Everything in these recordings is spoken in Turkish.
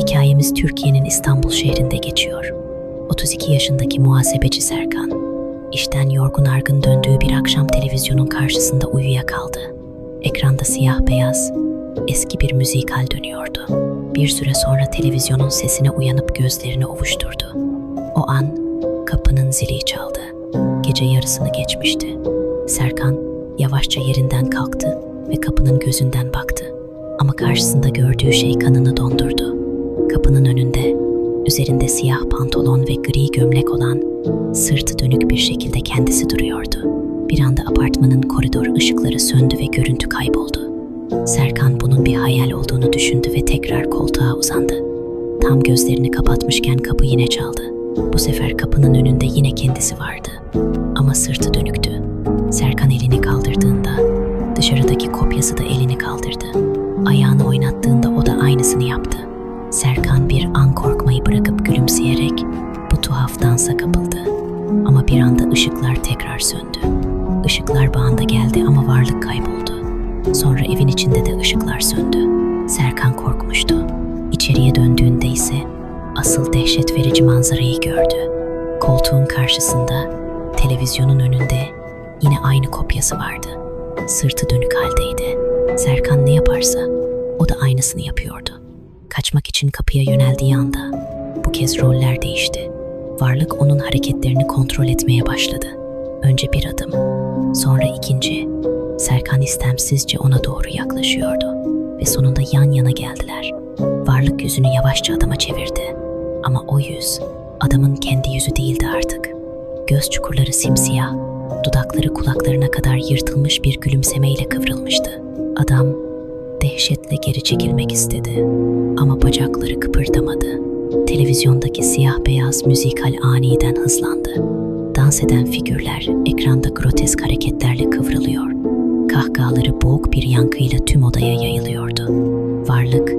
Hikayemiz Türkiye'nin İstanbul şehrinde geçiyor. 32 yaşındaki muhasebeci Serkan, işten yorgun argın döndüğü bir akşam televizyonun karşısında uyuyakaldı. Ekranda siyah beyaz, eski bir müzikal dönüyordu. Bir süre sonra televizyonun sesine uyanıp gözlerini ovuşturdu. O an kapının zili çaldı. Gece yarısını geçmişti. Serkan yavaşça yerinden kalktı ve kapının gözünden baktı. Ama karşısında gördüğü şey kanını dondurdu. Kapının önünde, üzerinde siyah pantolon ve gri gömlek olan, sırtı dönük bir şekilde kendisi duruyordu. Bir anda apartmanın koridor ışıkları söndü ve görüntü kayboldu. Serkan bunun bir hayal olduğunu düşündü ve tekrar koltuğa uzandı. Tam gözlerini kapatmışken kapı yine çaldı. Bu sefer kapının önünde yine kendisi vardı. Ama sırtı dönüktü. Serkan elini kaldırdığında dışarıdaki kopyası da elini kaldırdı. Serkan bir an korkmayı bırakıp gülümseyerek bu tuhaf dansa kapıldı. Ama bir anda ışıklar tekrar söndü. Işıklar bağında geldi ama varlık kayboldu. Sonra evin içinde de ışıklar söndü. Serkan korkmuştu. İçeriye döndüğünde ise asıl dehşet verici manzarayı gördü. Koltuğun karşısında, televizyonun önünde yine aynı kopyası vardı. Sırtı dönük haldeydi. Serkan ne yaparsa o da aynısını yapıyordu. Kaçmak için kapıya yöneldiği anda bu kez roller değişti. Varlık onun hareketlerini kontrol etmeye başladı. Önce bir adım, sonra ikinci. Serkan istemsizce ona doğru yaklaşıyordu ve sonunda yan yana geldiler. Varlık yüzünü yavaşça adama çevirdi. Ama o yüz adamın kendi yüzü değildi artık. Göz çukurları simsiyah, dudakları kulaklarına kadar yırtılmış bir gülümsemeyle kıvrılmıştı. Adam dehşetle geri çekilmek istedi ama bacakları kıpırdamadı. Televizyondaki siyah beyaz müzikal aniden hızlandı. Dans eden figürler ekranda grotesk hareketlerle kıvrılıyor. Kahkahaları boğuk bir yankıyla tüm odaya yayılıyordu. Varlık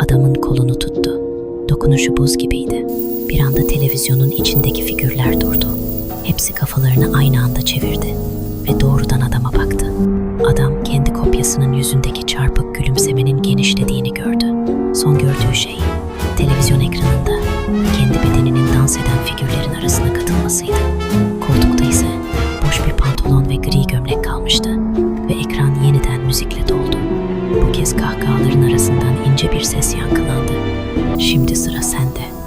adamın kolunu tuttu. Dokunuşu buz gibiydi. Bir anda televizyonun içindeki figürler durdu. Hepsi kafalarını aynı anda çevirdi ve doğrudan adama baktı. Adam kendi kopyasının yüzündeki çarpık gülümsemenin genişlediğini gördü. Son gördüğü şey televizyon ekranında kendi bedeninin dans eden figürlerin arasına katılmasıydı. Koltukta ise boş bir pantolon ve gri gömlek kalmıştı ve ekran yeniden müzikle doldu. Bu kez kahkahaların arasından ince bir ses yankılandı. Şimdi sıra sende.''